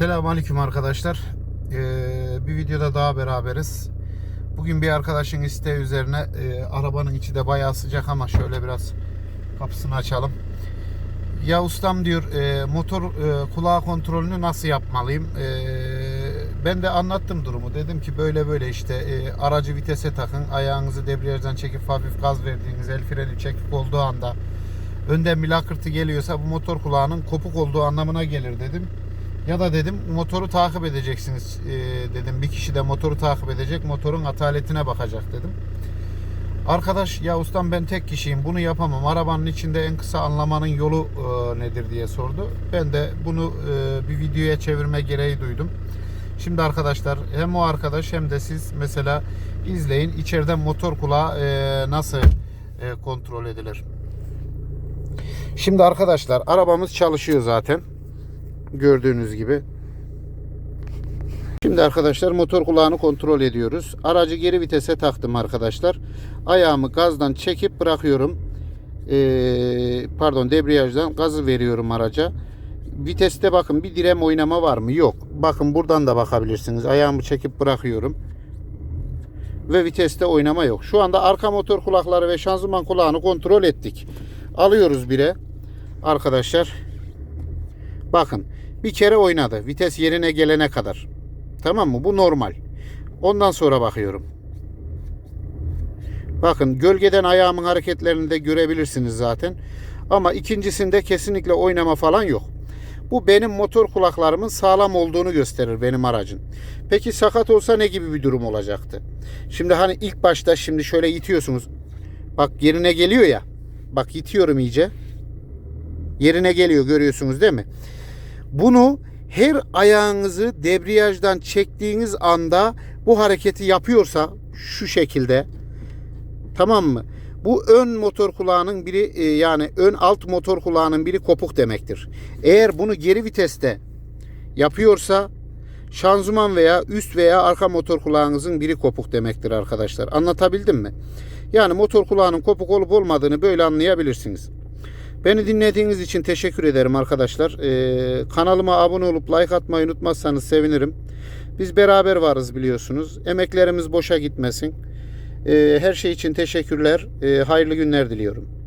Selamünaleyküm arkadaşlar. Ee, bir videoda daha beraberiz. Bugün bir arkadaşın isteği üzerine e, arabanın içi de bayağı sıcak ama şöyle biraz kapısını açalım. Ya ustam diyor e, motor e, kulağı kontrolünü nasıl yapmalıyım? E, ben de anlattım durumu. Dedim ki böyle böyle işte e, aracı vitese takın. Ayağınızı debriyajdan çekip hafif gaz verdiğiniz el freni çekik olduğu anda önden bir geliyorsa bu motor kulağının kopuk olduğu anlamına gelir dedim. Ya da dedim motoru takip edeceksiniz e, dedim. Bir kişi de motoru takip edecek. Motorun ataletine bakacak dedim. Arkadaş ya ustam ben tek kişiyim bunu yapamam. Arabanın içinde en kısa anlamanın yolu e, nedir diye sordu. Ben de bunu e, bir videoya çevirme gereği duydum. Şimdi arkadaşlar hem o arkadaş hem de siz mesela izleyin içeriden motor kulağı e, nasıl e, kontrol edilir. Şimdi arkadaşlar arabamız çalışıyor zaten. Gördüğünüz gibi. Şimdi arkadaşlar motor kulağını kontrol ediyoruz. Aracı geri vitese taktım arkadaşlar. Ayağımı gazdan çekip bırakıyorum. Ee, pardon debriyajdan gazı veriyorum araca. Viteste bakın bir direm oynama var mı? Yok. Bakın buradan da bakabilirsiniz. Ayağımı çekip bırakıyorum. Ve viteste oynama yok. Şu anda arka motor kulakları ve şanzıman kulağını kontrol ettik. Alıyoruz bire. Arkadaşlar. Bakın bir kere oynadı. Vites yerine gelene kadar. Tamam mı? Bu normal. Ondan sonra bakıyorum. Bakın gölgeden ayağımın hareketlerini de görebilirsiniz zaten. Ama ikincisinde kesinlikle oynama falan yok. Bu benim motor kulaklarımın sağlam olduğunu gösterir benim aracın. Peki sakat olsa ne gibi bir durum olacaktı? Şimdi hani ilk başta şimdi şöyle itiyorsunuz. Bak yerine geliyor ya. Bak itiyorum iyice. Yerine geliyor görüyorsunuz değil mi? Bunu her ayağınızı debriyajdan çektiğiniz anda bu hareketi yapıyorsa şu şekilde tamam mı? Bu ön motor kulağının biri e, yani ön alt motor kulağının biri kopuk demektir. Eğer bunu geri viteste yapıyorsa şanzıman veya üst veya arka motor kulağınızın biri kopuk demektir arkadaşlar. Anlatabildim mi? Yani motor kulağının kopuk olup olmadığını böyle anlayabilirsiniz. Beni dinlediğiniz için teşekkür ederim arkadaşlar. Ee, kanalıma abone olup like atmayı unutmazsanız sevinirim. Biz beraber varız biliyorsunuz. Emeklerimiz boşa gitmesin. Ee, her şey için teşekkürler. Ee, hayırlı günler diliyorum.